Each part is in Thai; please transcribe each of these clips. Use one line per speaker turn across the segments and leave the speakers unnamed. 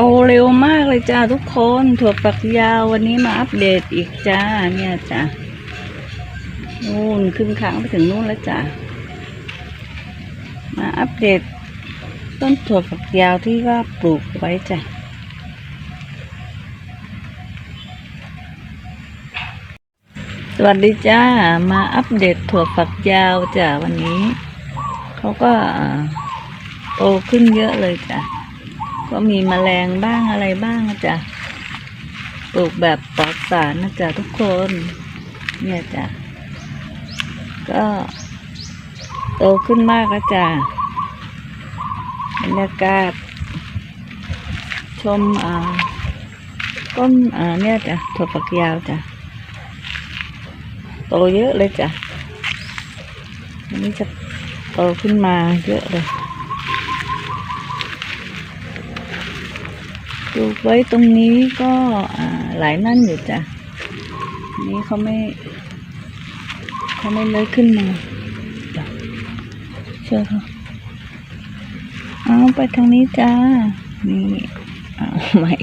โตเร็วมากเลยจ้าทุกคนถั่วฝักยาววันนี้มาอัปเดตอีกจ้าเนี่ยจ้านู่นขึ้นค้างไปถึงนู่นแล้วจ้ามาอัปเดต ต้นถั่วฝักยาวที่ว่าปลูกไว้จ้ะสวัสดีจ้ามาอัปเดตถั่วฝักยาวจ้ะวันนี้ เขาก็โตขึ้นเยอะเลยจ้ะ ก็มีแมลงบ้างอะไรบ้างนะจ้ะปลูกแบบปลอดสารนะจ๊ะทุกคน เนี่ยจ้ะก็โตขึ้นมากแล้วจ้ะบรรยากาศ ชมอ่าต้นอ่าเนี่ยจ้ะถั่วฝักยาวจ้ะโตเยอะเลยจ้ะอันนี้จะโตขึ้นมาเยอะเลย ปลูกไว้ตรงนี้ก็หลายนั่นอยู่จ้ะ นี้เขาไม่เขาไม่เลยขึ้นมาจ้ะเชื่อเขาเอาไปทางนี้จ้า นี่เอาใหม่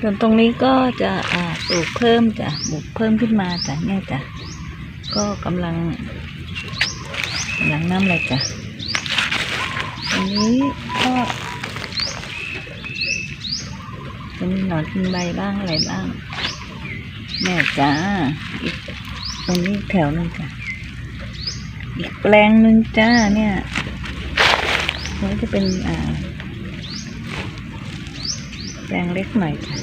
ส่วนตรงนี้ก็จะปลูกเพิ่มจ้ะปลูกเพิ่มขึ้นมาจ้ะเนี่ยจ้ะ ก็กำลัง กำลังน้ำเลยจ้ะตรงนี้ก็จะมีหนอนกินใบบ้างอะไรบ้าง แม่จ้าอีกตรงนี้แถวหนึงจ้ะอีกแปลงหนึ่งจ้าเนี่ยตรงนี้จะเป็นอ่าแปลงเล็กหน่อยจ้ะ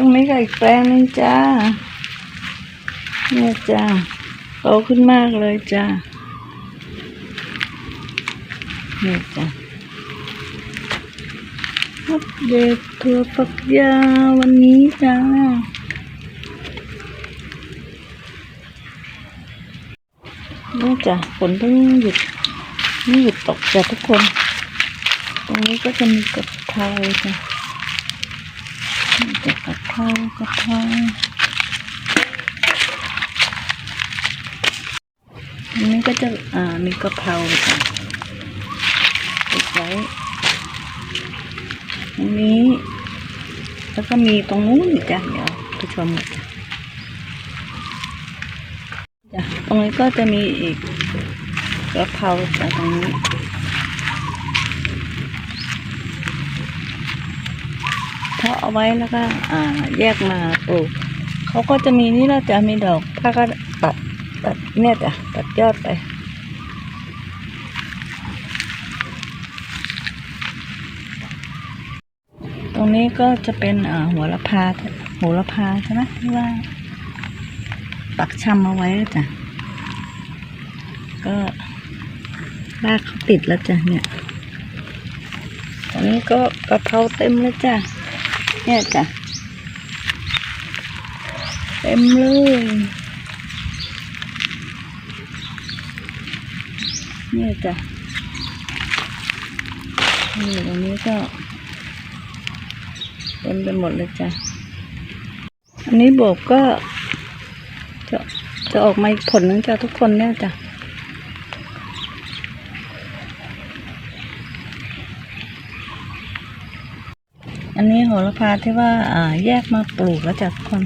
ตรงนี้ก็อีกแปลงนึงจ้า เนี่ยจ้าโตขึ้นมากเลยจ้าเนี่ยจ้าอัปเดตถั่วฝักยาวันนี้จ้านี่จ้ะฝนเพิ่งหยุดนี่หยุดตกจ้ะทุกคน ตรงนี้ก็จะมีกระเพราจ้ะ จะกระเพรากระเพราอันนี้ก็จะอ่ามีกระเพราจ้ะติดไว้ตรงนี้ แล้วก็มีตรงนู้นอีกจ้ะเดี๋ยวไปชมกันจ้ะจ้ะตรงนี้ก็จะมีอีกกระเพราจ้ะตรงนี้ เพาะเอาไว้แล้วก็อ่าแยกมาปลูกเขาก็จะมีนี่แล้วจะมีดอกถ้าก็ตัดตัดเนี่ยจ้ะตัดยอดไปตรงนี้ก็จะเป็นหัวละพาหัวละพาใช่ไหมที่ว่า ปักชำเอาไว้จ้ะก็รากเขาติดแล้วจ้ะเนี่ยตรงนี้ก็กระเพราเต็มเลยจ้ะ เนี่ยจ้ะเต็มเลยเนี่ยจ้ะนี่ตรงนี้ก็เต็มไปหมดเลยจ้ะอันนี้โบกก็จะจะออกมาอีกผลนึงจ้ะทุกคนเนี่ยจ้ะ อันนี้โหระพาที่ว่าอ่าแยกมาปลูกแล้วจากคน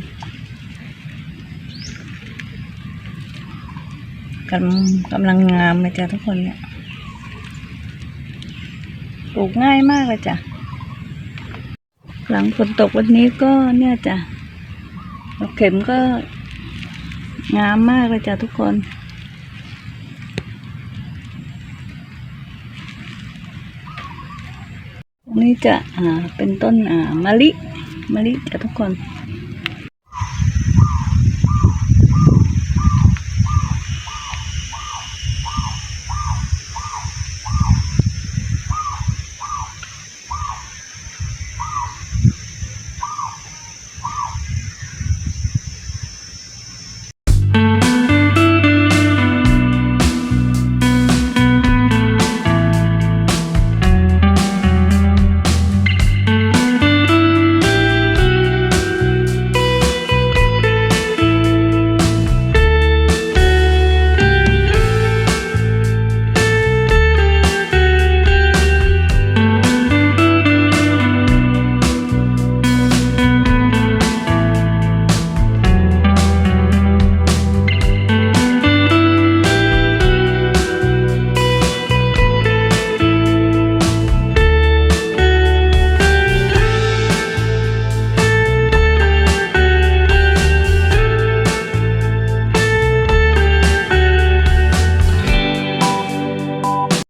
กำกำลังงามเลยจ้ะทุกคนเนี่ย ปลูกง่ายมากเลยจ้ะ หลังฝนตกวันนี้ก็เนี่ยจ้ะดอกเข็มก็งามมากเลยจ้ะทุกคน ตรง นี้จะอ่าเป็นต้นอ่ามะลิมะลิจ้ะทุกคน